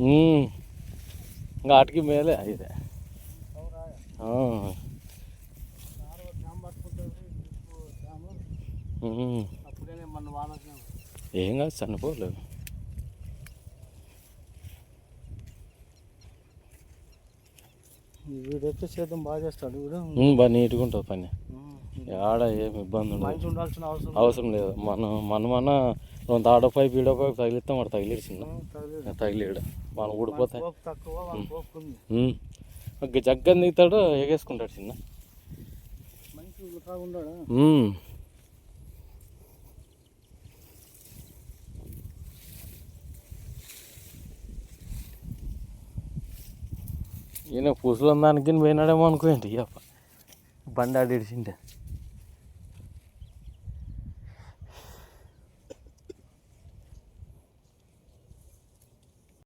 ఇంకా ఆటికి మేలే ఇదే మన. ఏం కాదు చనిపోలేదు వీడైతే సేద్యం బాగా చేస్తాడు వీడు. బాగా నీట్గా ఉంటుంది పని. ఆడ ఏం ఇబ్బంది ఉండదు అవసరం అవసరం లేదు. మనం మనమన్నా ఆడ పైపు ఈడ పైపు తగిలిస్తాం వాడు తగిలేడు చిన్న. తగిలేడు ఊడిపోతాయి వాళ్ళ. ఒక జగ్గని దిగుతాడు ఎగేసుకుంటాడు చిన్న. ఈయన పూసలు దానికి పోయినాడేమో అనుకోండి అప్ప బండి ఆడిడిచిండే